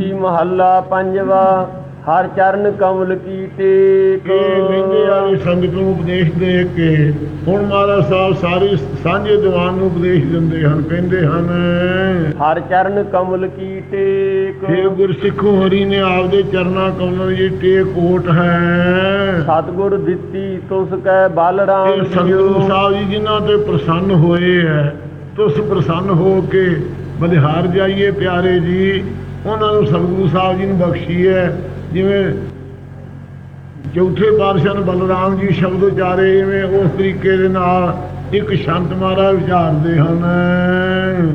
ਦੂਜੀ ਮਹੱਲਾ ਪੰਜਵਾ ਹਰ ਚਰਨ ਕਮਲ ਕੀ ਟੇਕ। ਵੀ ਸੰਗਤ ਨੂੰ ਉਪਦੇਸ਼ ਦੇ ਕੇ ਹੁਣ ਮਹਾਰਾਜ ਸਾਹਿਬ ਸਾਰੇ ਸਾਂਝੇ ਦੀਵਾਨ ਨੂੰ ਉਪਦੇਸ਼ ਦਿੰਦੇ ਹਨ ਕਹਿੰਦੇ ਹਨ ਹਰ ਚਰਨ ਕਮਲ ਕੀ ਟੇਕ। ਫਿਰ ਗੁਰਸਿੱਖੋ ਹਰੀ ਨੇ ਆਪਦੇ ਚਰਨਾਂ ਕਮਲਾਂ ਦੀ ਟੇਕ ਓਟ ਹੈ। ਸਤਿਗੁਰ ਦਿੱਤੀ ਤੁਸ ਕੈ ਬਲ ਰਾਮ ਇਹ ਸੰਗਤ ਸਾਹਿਬ ਜੀ ਜਿਨ੍ਹਾਂ ਤੇ ਪ੍ਰਸੰਨ ਹੋਏ ਹੈ ਤੁਸ ਪ੍ਰਸੰਨ ਹੋ ਕੇ ਬਲਿਹਾਰ ਜਾਈਏ ਪਿਆਰੇ ਜੀ। ਉਹਨਾਂ ਨੂੰ ਸਤਿਗੁਰੂ ਸਾਹਿਬ ਜੀ ਨੂੰ ਬਖਸ਼ੀ ਹੈ ਜਿਵੇਂ ਚੌਥੇ ਪਾਤਸ਼ਾਹ ਨੂੰ ਬਲਰਾਮ ਜੀ ਸ਼ਬਦ ਉਚਾਰੇ, ਇਵੇਂ ਉਸ ਤਰੀਕੇ ਦੇ ਨਾਲ ਇੱਕ ਸ਼ੰਤ ਮਹਾਰਾਜ ਵਿਚਾਰਦੇ ਹਨ।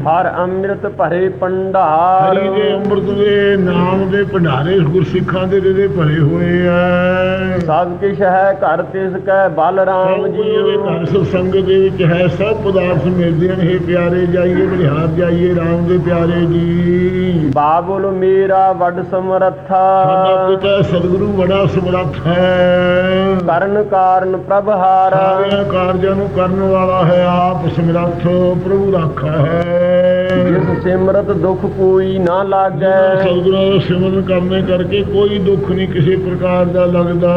ਹਰ ਅੰਮ੍ਰਿਤ ਭਰੇ ਪੰਡਾਰ ਹਰੀ ਦੇ ਅੰਮ੍ਰਿਤ ਦੇ ਨਾਮ ਦੇ ਭੰਡਾਰੇ ਗੁਰਸਿੱਖਾਂ ਦੇ ਦੇ ਭਰੇ ਹੋਏ ਐ। ਸਭ ਕਿਛ ਹੈ ਘਰ ਤਿਸ ਕੈ ਬਲ ਰਾਮ ਸਭ ਕੁਝ ਉਹਦੇ ਜੀ ਘਰ ਸਤਸੰਗ ਦੇ ਵਿੱਚ ਹੈ ਸਭ ਪਦਾਰਥ ਮਿਲਦੇ ਹਨ। ਇਹ ਪਿਆਰੇ ਜਾਈਏ ਬਲਿਹਾਰ ਜਾਈਏ ਰਾਮ ਦੇ ਪਿਆਰੇ ਜੀ। ਬਾਬੁਲ ਮੇਰਾ ਵੱਡ ਸਮਰੱਥਾ। ਸਾਡਾ ਪਿਤਾ ਸਤਿਗੁਰੂ ਬੜਾ ਸਮਰੱਥ ਹੈ। ਕਰਨ ਕਾਰਨ ਪ੍ਰਭ ਹਾਰਾ ਸਾਰਿਆਂ ਕਾਰਜਾਂ ਨੂੰ ਕਰਨ ਵਾਲਾ ਹੈ ਆਪ ਸਮਰੱਥ ਪ੍ਰਭੂ ਰਾਖਾ ਹੈ। ਜਿਸ ਸਿਮਰਤ ਦੁਖ ਕੋਈ ਨਾ ਲਾਗੈ। ਸਤਿਗੁਰਾਂ ਸਿਮਰਨ ਕਰਨੇ ਕਰਕੇ ਕੋਈ ਦੁੱਖ ਨਹੀਂ ਕਿਸੇ ਪ੍ਰਕਾਰ ਦਾ ਲੱਗਦਾ।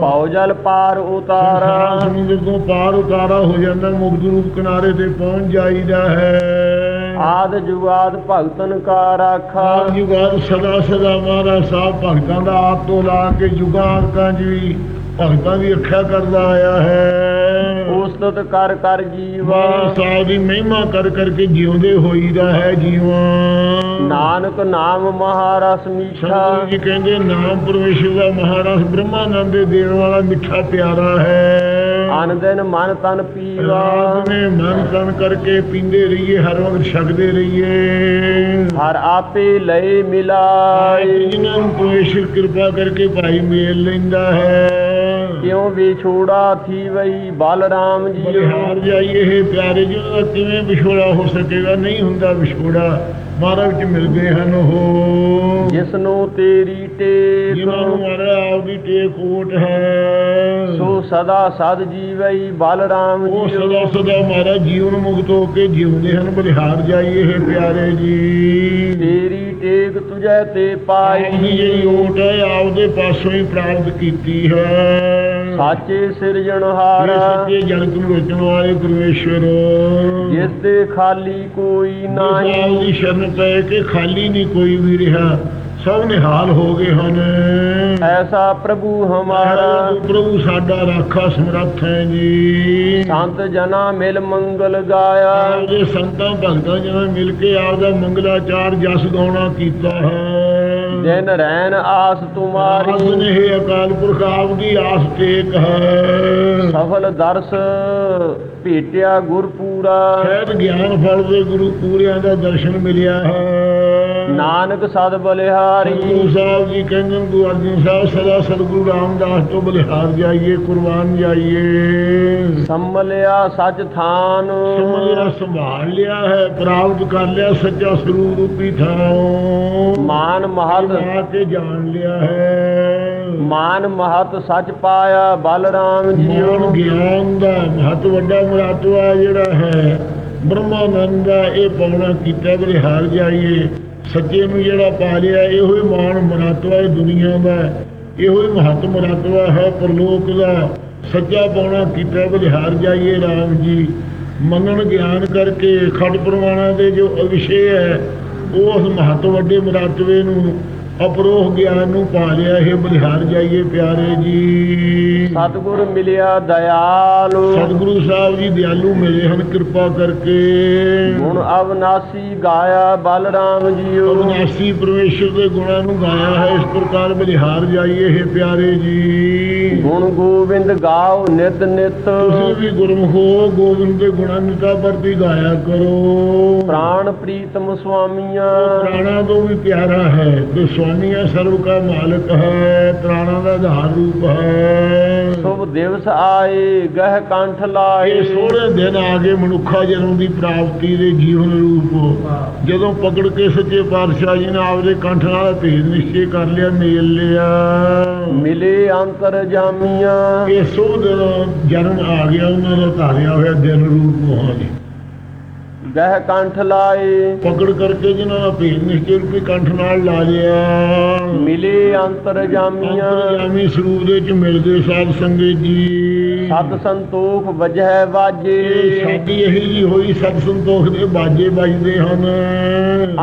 ਪਾਉ ਜਲ ਪਾਰ ਉਤਾਰਾ। ਸਮੁੰਦਰ ਤੋਂ ਪਾਰ ਉਤਾਰਾ ਹੋ ਜਾਂਦਾ ਮੁਕਤ ਰੂਪ ਕਿਨਾਰੇ ਤੇ ਪਹੁੰਚ ਜਾਈਦਾ ਹੈ। ਆਦ ਜੁਗਾਦ ਭਗਤਨ ਕਾ ਰਾਖਾ। ਜੁਗਾਦ ਸਦਾ ਸਦਾ ਮਹਾਰਾਜ ਸਾਹਿਬ ਭਗਤਾਂ ਦਾ ਆਪ ਤੋਂ ਲਾ ਕੇ ਜੁਗਾਦਕਾਂ ਜੀ ਭਗਤਾਂ ਦੀ ਰੱਖਿਆ ਕਰਦਾ ਆਇਆ ਹੈ। ਉਸਤਤ ਕਰ ਕਰ ਜੀਵਾ। ਸਾਹਿਬ ਦੀ ਮਹਿਮਾ ਕਰ ਕਰਕੇ ਜਿਉਂਦੇ ਹੋਈਦਾ ਹੈ ਜੀਵਾਂ। ਨਾਨਕ ਨਾਮ ਮਹਾਰਸ ਮੀਠਾ। ਜੀ ਕਹਿੰਦੇ ਨਾਮ ਪਰਮੇਸ਼ਰ ਦਾ ਮਹਾਰਾਜ ਬ੍ਰਹਮਾਨੰਦ ਦੇ ਦੇਣ ਵਾਲਾ ਮਿੱਠਾ ਪਿਆਰਾ ਹੈ। ਅਨ ਦਿਨ ਮਨ ਤਨ ਪੀਵਾ। ਨੇ ਮਨ ਤਨ ਕਰਕੇ ਪੀਂਦੇ ਰਹੀਏ ਹਰ ਵਕਤ ਛਕਦੇ ਰਹੀਏ। ਹਰ ਆਪੇ ਲਏ ਮਿਲਾਏ। ਜਿਨ੍ਹਾਂ ਨੂੰ ਪਰਮੇਸ਼ਰ ਕਿਰਪਾ ਕਰਕੇ ਭਾਈ ਮੇਲ ਲੈਂਦਾ ਹੈ। ਕਿਉ ਵਿਛੋੜਾ ਥੀ ਵਈ ਬਲ ਰਾਮ ਜੀ ਬਲਿਹਾਰ ਜਾਈਏ ਇਹ ਪਿਆਰੇ ਜੀ ਦਾ ਕਿਵੇਂ ਵਿਛੋੜਾ ਹੋ ਸਕੇਗਾ? ਨਹੀਂ ਹੁੰਦਾ ਵਿਛੋੜਾ। ਮਹਾਰਾਜ ਵਿੱਚ ਮਿਲਦੇ ਹਨ ਉਹ ਜਿਸ ਨੂੰ ਤੇਰੀ ਟੇਕ। ਜਿਨ੍ਹਾਂ ਨੂੰ ਮਹਾਰਾਜ ਆਪਦੀ ਟੇਕ ਓਟ ਹੈ। ਸੋ ਸਦਾ ਸਦ ਜੀਵਈ ਬਲ ਰਾਮ ਉਹ ਜੀ ਸਦਾ ਸਦਾ ਮਹਾਰਾਜ ਜੀਵਨ ਮੁਕਤ ਹੋ ਕੇ ਜਿਉਂਦੇ ਹਨ ਬਲਿਹਾਰ ਜਾਈਏ ਇਹ ਪਿਆਰੇ ਜੀ। ਤੇਰੀ ਟੇਕ ਤੁਝੈ ਤੇ ਪਾਈ। ਜਿਹੜੀ ਓਟ ਹੈ ਆਪਦੇ ਪਾਸੋਂ ਹੀ ਪ੍ਰਾਪਤ ਕੀਤੀ ਹੈ। ਸਾਚੇ ਇਹ ਸਿਰਜਣਹਾਰਾ ਸੱਚੇ ਜਗਤ ਨੂੰ ਰਚਣ ਵਾਲੇ ਪਰਮੇਸ਼ਰ ਜਿਸ ਦੇ ਖਾਲੀ ਕੋਈ ਨਾਹੀ ਨਾਹੀ ਦੀ ਸ਼ਰਨ ਪਏ ਕਿ ਖਾਲੀ ਨਹੀਂ ਕੋਈ ਵੀ ਰਿਹਾ ਸਭ ਨਿਹਾਲ ਹੋ ਗਏ ਹਨ। ਐਸਾ ਪ੍ਰਭੂ ਹਮਾਰਾ। ਪ੍ਰਭੂ ਸਾਡਾ ਰਾਖਾ ਸਮਰੱਥ ਹੈ ਜੀ। ਸੰਤ ਜਨਾ ਮਿਲ ਮੰਗਲ ਗਾਇਆ। ਆਪਦੇ ਸੰਤਾਂ ਭਗਤਾਂ ਜਿਹਨਾਂ ਮਿਲ ਕੇ ਆਪਦਾ ਮੰਗਲਾਚਾਰ ਜਸ ਗਾਉਣਾ ਕੀਤਾ ਹੈ। ਦਿਨ ਰਹਿਣ ਆਸ ਆਸ ਤੁਮਾਰੀ ਨੇ ਇਹ ਅਕਾਲ ਪੁਰਖ ਆਪ ਦੀ ਆਸ ਟੇਕ ਹੈ ਸਫਲ ਦਰਸ ਭੇਟਿਆ ਗੁਰ ਪੂਰਾ। ਗਿਆਨ ਫਲ ਦੇ ਗੁਰੂ ਪੂਰਿਆਂ ਦਾ ਦਰਸ਼ਨ ਮਿਲਿਆ ਹੈ। ਨਾਨਕ ਸਦ ਬਲਿਹਾਰੀ। ਗੁਰੂ ਸਾਹਿਬ ਜੀ ਕਹਿੰਦੇ ਨੇ ਗੁਰੂ ਅਰਜਨ ਸਾਹਿਬ ਸਦਾ ਸਤਿਗੁਰੂ ਰਾਮਦਾਸ ਤੋਂ ਬਲਿਹਾਰ ਜਾਈਏ ਕੁਰਬਾਨ ਜਾਈਏ। ਸੰਭਲਿਆ ਸਚ ਥਾਨ। ਸਮਝਿਆ ਸੰਭਾਲ ਲਿਆ ਹੈ ਪ੍ਰਾਪਤ ਕਰ ਲਿਆ ਸੱਚਾ ਸਰੂਪ ਰੂਪੀ ਥਾਂ ਮਾਨ ਮਹਤ। ਕੇ ਜਾਣ ਲਿਆ ਹੈ। ਮਾਨ ਮਹਤ ਸਚ ਪਾਇਆ ਬਲ ਰਾਮ ਮੋਨ ਜੀਓ ਗਿਆਨ ਦਾ ਮਹਤ ਵੱਡਾ ਮੁਰਾਤਵਾ ਜਿਹੜਾ ਹੈ ਬ੍ਰਹਮਾਨੰਦ ਦਾ ਇਹ ਪਾਉਣਾ ਕੀਤਾ ਬਲਿਹਾਰ ਜਾਈਏ। ਸੱਚੇ ਨੂੰ ਜਿਹੜਾ ਪਾ ਲਿਆ, ਇਹੋ ਹੀ ਮਾਣ ਮੁਰਾਤਵਾ ਹੈ ਦੁਨੀਆ ਦਾ ਇਹੋ ਹੀ ਮਹੱਤ ਮੁਰਾਤਵਾ ਹੈ ਪਰਲੋਕ ਦਾ। ਸੱਚਾ ਪਾਉਣਾ ਕੀਤਾ ਬਲਿਹਾਰ ਜਾਈਏ ਰਾਮ ਜੀ। ਮੰਨਣ ਗਿਆਨ ਕਰਕੇ ਖੜ ਪਰਵਾਣਾ ਦੇ ਜੋ ਅਵਿਸ਼ੇ ਹੈ ਉਸ ਮਹੱਤ ਵੱਡੇ ਮੁਰਾਤਵੇ ਨੂੰ ਅਪਰੋਹ ਗਿਆਨ ਨੂੰ ਪਾ ਲਿਆ ਇਹ ਬਲਿਹਾਰ ਜਾਈਏ ਪਿਆਰੇ ਜੀ। ਸਤਿਗੁਰ ਮਿਲਿਆ ਦਇਆਲ। ਸਤਿਗੁਰੂ ਸਾਹਿਬ ਜੀ ਦਿਆਲੂ ਮਿਲੇ ਹਨ ਕਿਰਪਾ ਕਰਕੇ। ਗੁਣ ਅਵਨਾਸੀ ਗਾਇਆ ਬਲ ਰਾਮ ਜੀਓ। ਅਵਨਾਸੀ ਪਰਮੇਸ਼ਰ ਦੇ ਗੁਣਾਂ ਨੂੰ ਗਾਇਆ ਹੈ ਇਸ ਪ੍ਰਕਾਰ ਬਲਿਹਾਰ ਜਾਈਏ ਇਹ ਪਿਆਰੇ ਜੀ। ਗੁਣ ਗੋਬਿੰਦ ਗਾਓ ਨਿਤ ਨਿਤ। ਤੁਸੀਂ ਵੀ ਗੁਰਮੁਖੋ ਗੋਬਿੰਦ ਦੇ ਗੁਣਾਂ ਨਿਤਾ ਵਰਤੀ ਗਾਇਆ ਕਰੋ। ਪ੍ਰਾਣ ਪ੍ਰੀਤਮ ਸੁਆਮੀਆਂ। ਪ੍ਰਾਣਾ ਤੋਂ ਵੀ ਪਿਆਰਾ ਹੈ ਤੇ ਸੁਆਮੀਆ ਸਰਵ ਕਾ ਮਾਲਕ ਹੈ ਪ੍ਰਾਣਾ ਦਾ ਆਧਾਰ ਰੂਪ ਹੈ। ਸ਼ੁਭ ਦਿਵਸ ਆਏ ਗਹਿ ਕੰਠ ਲਾਏ। ਇਹ ਸੋਹਣੇ ਦਿਨ ਆ ਗਏ ਮਨੁੱਖਾ ਜਨਮ ਦੀ ਪ੍ਰਾਪਤੀ ਦੇ ਜੀਵਨ ਰੂਪ। ਜਦੋਂ ਪਕੜ ਕੇ ਸੱਚੇ ਪਾਤਸ਼ਾਹ ਜੀ ਨੇ ਆਪਦੇ ਕੰਠ ਨਾਲ ਭੇਦ ਨਿਸ਼ਚੈ ਕਰ ਲਿਆ ਮੇਲ ਲਿਆ। ਮਿਲੇ ਅੰਤਰ ਜਾਮੀਆਂ। ਇਹ ਸੋ ਦਿਨ ਜਨਮ ਆ ਗਿਆ ਉਹਨਾਂ ਦਾ ਧਾਰਿਆ ਹੋਇਆ ਦਿਨ ਰੂਪ ਮੋਹਾਲੀ ਗਹਿ ਕੰਠ ਲਾਏ। ਪਕੜ ਕਰਕੇ ਜਿਨ੍ਹਾਂ ਦਾ ਭੇਦ ਨਿਸ਼ਚੈ ਰੂਪੀ ਕੰਠ ਨਾਲ ਲਾ ਲਿਆ। ਮਿਲੇ ਅੰਤਰ ਜਾਮੀਆਂ ਅੰਤਰਜਾਮੀ ਸਰੂਪ ਦੇ ਚ ਮਿਲਦੇ ਸਾਧ ਸੰਗਤ ਜੀ। ਸਤ ਸੰਤੋਖ ਵਜਹਿ ਵਾਜੇ। ਸਾਡੀ ਇਹੀ ਜੀ ਹੋਈ ਸਤ ਸੰਤੋਖ ਦੇ ਬਾਜੇ ਵੱਜਦੇ ਹਨ।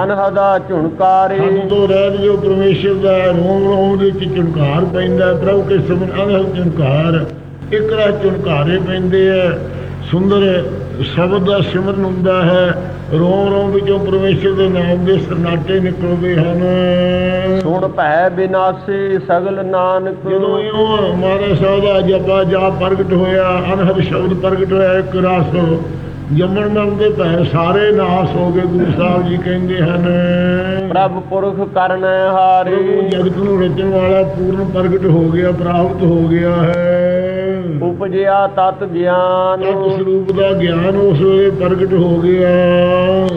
ਅਨਹਦਾ ਝੁਣਕਾਰੇ। ਸਭ ਤੋਂ ਰਹਿਤ ਜੋ ਪਰਮੇਸ਼ਰ ਦਾ ਰੋਮ ਰੋਮ ਦੇ ਵਿੱਚ ਝੁਣਕਾਰ ਪੈਂਦਾ ਪ੍ਰਭੂ ਕੇ ਸਮਨ ਅਨਹਦ ਝੁਣਕਾਰ। ਇੱਕ ਰਾਹ ਝੁਣਕਾਰੇ ਪੈਂਦੇ ਆ। ਸੁੰਦਰ ਸ਼ਬਦ ਦਾ ਸਿਮਰਨ ਹੁੰਦਾ ਹੈ। ਰੋਮ ਰੋਮ ਵਿੱਚੋਂ ਪਰਮੇਸ਼ਰ ਦੇ ਨਾਮ ਦੇ ਸਰਨਾਟੇ ਨਿਕਲਦੇ ਹਨ। ਸੁਣ ਭੈ ਬਿਨਾਸੇ ਸਗਲ ਨਾਨਕ। ਜਦੋਂ ਇਹ ਮਹਾਰਾਜ ਸਾਹਿਬ ਦਾ ਜਪਾ ਜਾ ਪ੍ਰਗਟ ਹੋਇਆ ਅਨਹਦ ਸ਼ਬਦ ਪ੍ਰਗਟ ਹੋਇਆ ਇੱਕ ਰਸ ਜੰਮਣ ਨਾਲ ਦੇ ਭੈ ਸਾਰੇ ਨਾਸ ਹੋ ਗਏ ਗੁਰੂ ਸਾਹਿਬ ਜੀ ਕਹਿੰਦੇ ਹਨ। ਪ੍ਰਭ ਪੁਰਖ ਕਰਨੈ ਹਾਰੇ। ਜਗਤ ਨੂੰ ਰਚਣ ਵਾਲਾ ਪੂਰਨ ਪ੍ਰਗਟ ਹੋ ਗਿਆ ਪ੍ਰਾਪਤ ਹੋ ਗਿਆ ਹੈ। ਉਪਜਿਆ ਤਤ ਗਿਆਨ। ਤਤ ਸਰੂਪ ਦਾ ਗਿਆਨ ਉਸ ਵੇਲੇ ਪ੍ਰਗਟ ਹੋ ਗਿਆ।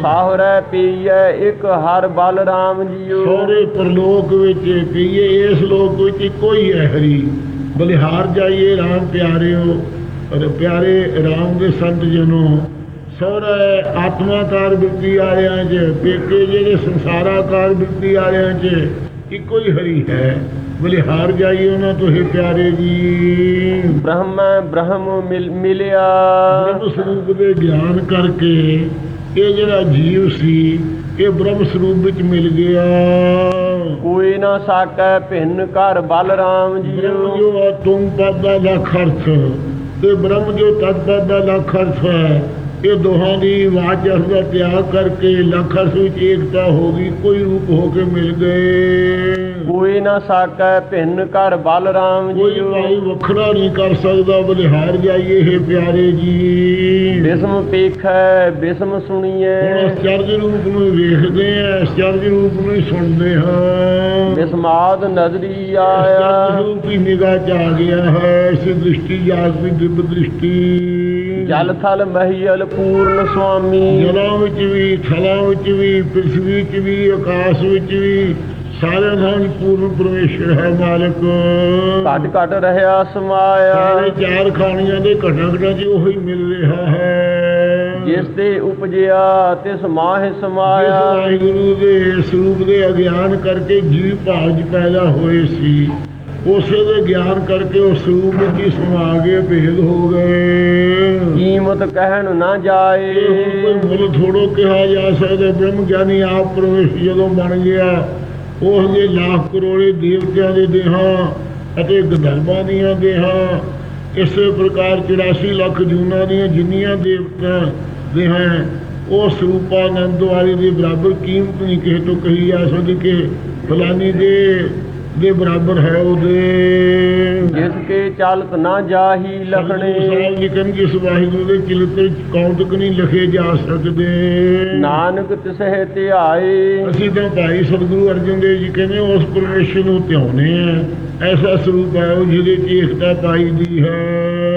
ਸਾਹਰੈ ਪੀਐ ਇੱਕ ਹਰ ਬਲ ਰਾਮ ਜੀਓ ਸਾਰੇ ਪਰਲੋਕ ਵਿੱਚ ਕਹੀਏ ਇਸ ਲੋਕ ਵਿੱਚ ਇੱਕੋ ਹੀ ਹੈ ਹਰੀ। ਬਲਿਹਾਰ ਜਾਈਏ RAM ਪਿਆਰਿਓ ਅਰੇ ਪਿਆਰੇ RAM ਦੇ ਸੰਤ ਜਨੋ। ਸਹੁਰਾ ਆਤਮਾਕਾਰ ਬਿਰਤੀ ਵਾਲਿਆਂ 'ਚ ਪੇਕੇ ਜਿਹੜੇ ਸੰਸਾਰਾਕਾਰ ਬਿਰਤੀ ਵਾਲਿਆਂ 'ਚ ਇੱਕੋ ਹੀ ਹਰੀ ਹੈ। ਬਲਿਹਾਰ ਜਾਈਏ ਉਹਨਾਂ ਤੋਂ ਹੀ ਪਿਆਰੇ ਜੀ। ਬ੍ਰਹਮ ਬ੍ਰਹਮ ਮਿਲ- ਮਿਲਿਆ। ਬ੍ਰਹਮ ਸਰੂਪ ਦੇ ਗਿਆਨ ਕਰਕੇ ਇਹ ਜਿਹੜਾ ਜੀਵ ਸੀ ਇਹ ਬ੍ਰਹਮ ਸਰੂਪ ਵਿੱਚ ਮਿਲ ਗਿਆ। ਕੋਈ ਨਾ ਸਾਕੈ ਭਿੰਨ ਕਰ ਬਲ ਰਾਮ ਜੋ ਹੈ ਤੁਮ ਪਦ ਦਾ ਲੱਖ ਅਰਥ। ਬ੍ਰਹਮ ਜੋ ਤਦ ਪਦ ਦਾ ਲੱਖ ਅਰਥ ਹੈ ਇਹ ਦੋਹਾਂ ਦੀ ਆਵਾਜ਼ ਦਾ ਤਿਆਗ ਕਰਕੇ ਲੱਖ ਅਰਥ ਵਿੱਚ ਏਕਤਾ ਹੋ ਗਈ ਕੋਈ ਰੂਪ ਹੋ ਕੇ ਮਿਲ ਗਏ। ਕੋਈ ਨਾ ਸਾਕੈ ਭਿੰਨ ਕਰ ਬਲ ਰਾਮ ਕੋਈ ਭਾਈ ਵੱਖਰਾ ਨਹੀਂ ਕਰ ਸਕਦਾ ਬਲਿਹਾਰ ਜਾਈਏ ਇਹ ਪਿਆਰੇ ਜੀ। ਬਿਸਮ ਪੇਖੈ ਬਿਸਮ ਸੁਣੀਐ। ਹੁਣ ਅਸਚਰਜ ਰੂਪ ਨੂੰ ਵੇਖਦੇ ਆ ਅਸਚਰਜ ਰੂਪ ਨੂੰ ਹੀ ਸੁਣਦੇ ਹਾਂ। ਬਿਸਮਾਦ ਨਜ਼ਰੀ ਆਇਆ। ਰੂਪ ਹੀ ਨਿਗਾਹ ਚ ਆ ਗਿਆ ਹੈ ਇਸ ਦ੍ਰਿਸ਼ਟੀ ਜਾਗ ਵੀ ਦਿਵ ਦ੍ਰਿਸ਼ਟੀ। ਜਲ ਥਲ ਮਹੀਲ ਪੂਰਨ ਸੁਆਮੀ। ਜਲਾਂ ਵਿੱਚ ਵੀ ਥਲਾਂ ਵਿੱਚ ਵੀ ਪ੍ਰਿਥਵੀ ਚ ਵੀ ਆਕਾਸ਼ ਵਿੱਚ ਵੀ ਸਾਰਿਆਂ ਦਾ ਹੀ ਪੂਰਨ ਪਰਮੇਸ਼ਰ ਹੈ ਮਾਲਕ। ਘਟ ਘਟ ਰਹਿਆ ਸਾਰੇ ਸਮਾਇਆ ਚਾਰ ਖਾਣੀਆਂ ਦੇ ਘਟਾਂ ਘਟਾਂ 'ਚ ਉਹੀ ਮਿਲ ਰਿਹਾ ਹੈ। ਜਿਸ ਤੇ ਉਪਜਿਆ ਤਿਸ ਮਾਹਿ ਜਿਸ ਸਮਾਇਆ ਵਾਹਿਗੁਰੂ ਦੇ ਸਰੂਪ ਦੇ ਅਗਿਆਨ ਕਰਕੇ ਜੀਵ 'ਚ ਪੈਦਾ ਹੋਏ ਸੀ। ਉਸੇ ਦੇ ਗਿਆਨ ਕਰਕੇ ਉਹ ਸਰੂਪ ਵਿੱਚ ਹੀ ਸਮਾ ਗਏ ਭੇਦ ਹੋ ਗਏ। ਕੀਮਤ ਕਹਿਣ ਨਾ ਜਾਏ। ਕੋਈ ਮੁੱਲ ਥੋੜੋ ਕਿਹਾ ਜਾ ਸਕਦਾ। ਬ੍ਰਹਮ ਗਿਆਨੀ ਆਪ ਪ੍ਰਵੇਸ਼ ਜਦੋਂ ਬਣ ਗਿਆ ਉਸ ਦੇ ਲੱਖ ਕਰੋੜੇ ਦੇਵਤਿਆਂ ਦੇ ਦੇਹਾਂ ਅਤੇ ਗੰਧਰਵਾਂ ਦੀਆਂ ਦੇਹਾਂ ਇਸੇ ਪ੍ਰਕਾਰ 84 ਲੱਖ ਜੂਨਾਂ ਦੀਆਂ ਜਿੰਨੀਆਂ ਦੇਵਤਾਂ ਦੇਹਾਂ ਉਹ ਸਰੂਪਾਨੰਦ ਵਾਲੀ ਦੇ ਬਰਾਬਰ ਕੀਮਤ ਨਹੀਂ ਕਿਸੇ ਤੋਂ ਕਹੀ ਜਾ ਸਕਦੀ ਕਿ ਫਲਾਨੀ ਦੇ ਦੇ ਬਰਾਬਰ ਹੈ ਉਹਦੇ। ਜਿਸ ਕੇ ਚਲਤ ਨਾ ਜਾਹੀ ਲਖਣੇ। ਸਾਹਿਬ ਕਹਿੰਦੇ ਜਿਸ ਵਾਹਿਗੁਰੂ ਦੇ ਚਿਲਤਰ ਕੌਂਤਕ ਨਹੀਂ ਲਿਖੇ ਜਾ ਸਕਦੇ। ਨਾਨਕ ਤਿਸਹਿ ਧਿਆਏ। ਅਸੀਂ ਤਾਂ ਭਾਈ ਸਤਿਗੁਰੂ ਅਰਜਨ ਦੇਵ ਜੀ ਕਹਿੰਦੇ ਉਸ ਪਰਮੇਸ਼ਰ ਨੂੰ ਧਿਆਉਨੇ ਆ ਐਸਾ ਸਰੂਪ ਹੈ ਉਹ ਜਿਹਦੇ ਚ ਏਕਤਾ ਪਾਈ ਦੀ ਹੈ।